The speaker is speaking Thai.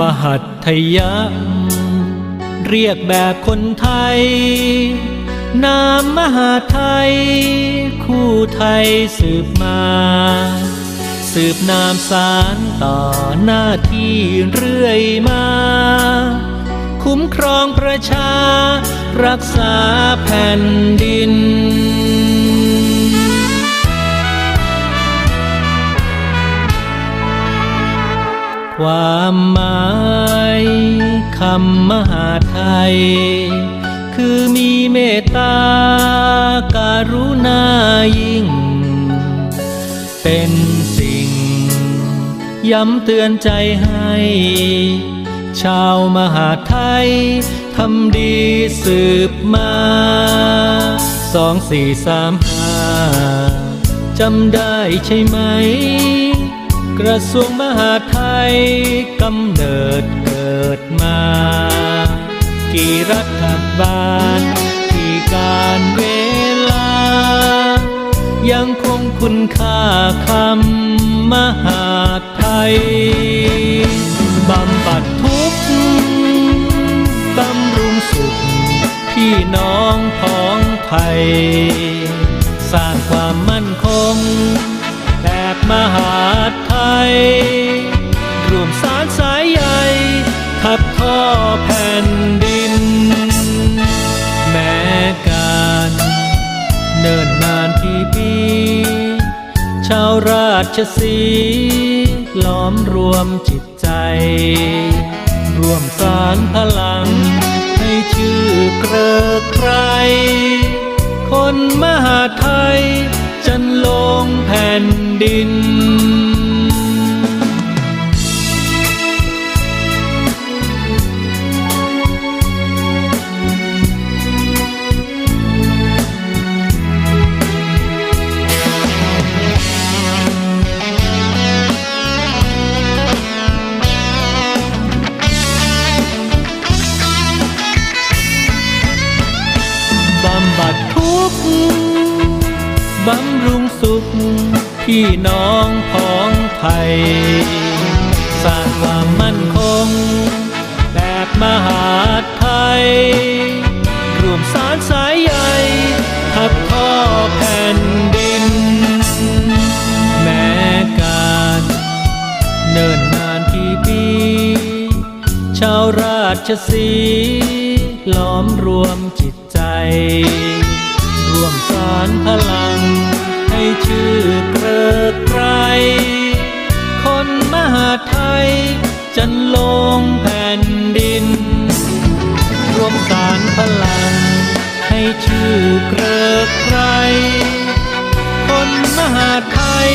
มหัทยะเรียกแบบคนไทย นามมหาไทย คู่ไทยสืบมา สืบนามสารต่อหน้าที่เรื่อยมา คุ้มครองประชา รักษาแผ่นดิน ความหมายคำมหาไทย คือมีเมตตาการุณายิ่ง เป็นสิ่ง ย้ำเตือนใจให้ ชาวมหาไทยทำดีสืบมาสองสี่สามห้าจำได้ใช่ไหม กระทรวงมหาไทยกำเนิดเกิดมา กี่รัฐบาลกี่การเวลา ยังคงคุณค่าคำมหาไทยบำบัดทุกข์บำรุงสุขพี่น้องพ้องไทย สร้างความมั่นคง มหาไทยรวมสารสายใยขับท่อแผ่นดิน แม้การเนิ่นนานกี่ปี ชาวราชสีล้อมรวมจิตใจ รวมสารพลัง ให้ชื่อเกรอใครคนมหาไทย จันลงแผ่นดินบำบัดทุกข์ บำรุงสุข พี่น้องพ้องไทย สร้างความมั่นคง แบบมหาไทย รวมสารสายใยทับท่อแผ่นดิน แม้การเนิ่นนานกี่ปี ชาวราชสี ล้อมรวมจิตใจ ร่วมสารพลัง ให้ชื่อเกิดไกรคนมหาไทย จันลงแผ่นดิน รวมสารพลัง ให้ชื่อเกิดไกรคนมหาไทย